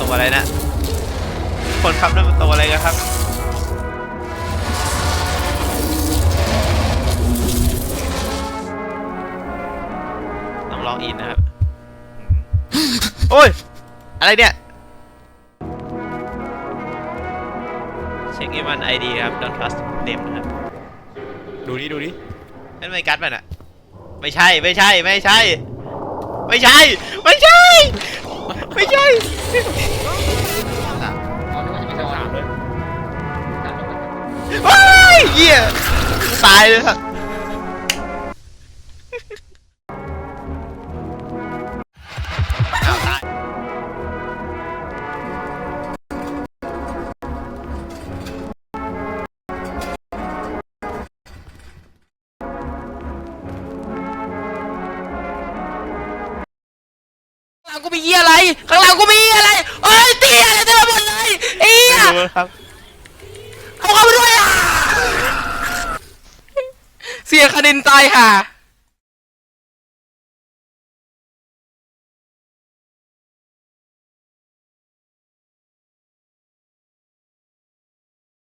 ตัวอะไรนะ คนขับนั่นมันตัวอะไรกันครับต้องลองอินนะครับอืมโอ้ย อะไรเนี่ย เช็คอีมันไอดีครับ don't trust them นะครับ ดูดิดูดินั่นไม่กัดมันอะไม่ใช่ ไม่ใช่ ไม่ใช่ ไม่ใช่ ไม่ใช่ ไม่ใช่ ชั้นสามเลย เฮ้ยเหี้ยตายเลยครับ กูมีเหี้ยอะไร ข้างหลังกูมีเหี้ยอะไรเอ้ยเตี้ยอะไรเต็มไปหมดเลยไอ้เหี้ยไม่รู้ครับเอาเข้ามาด้วยอะ เสียคดินตายห่า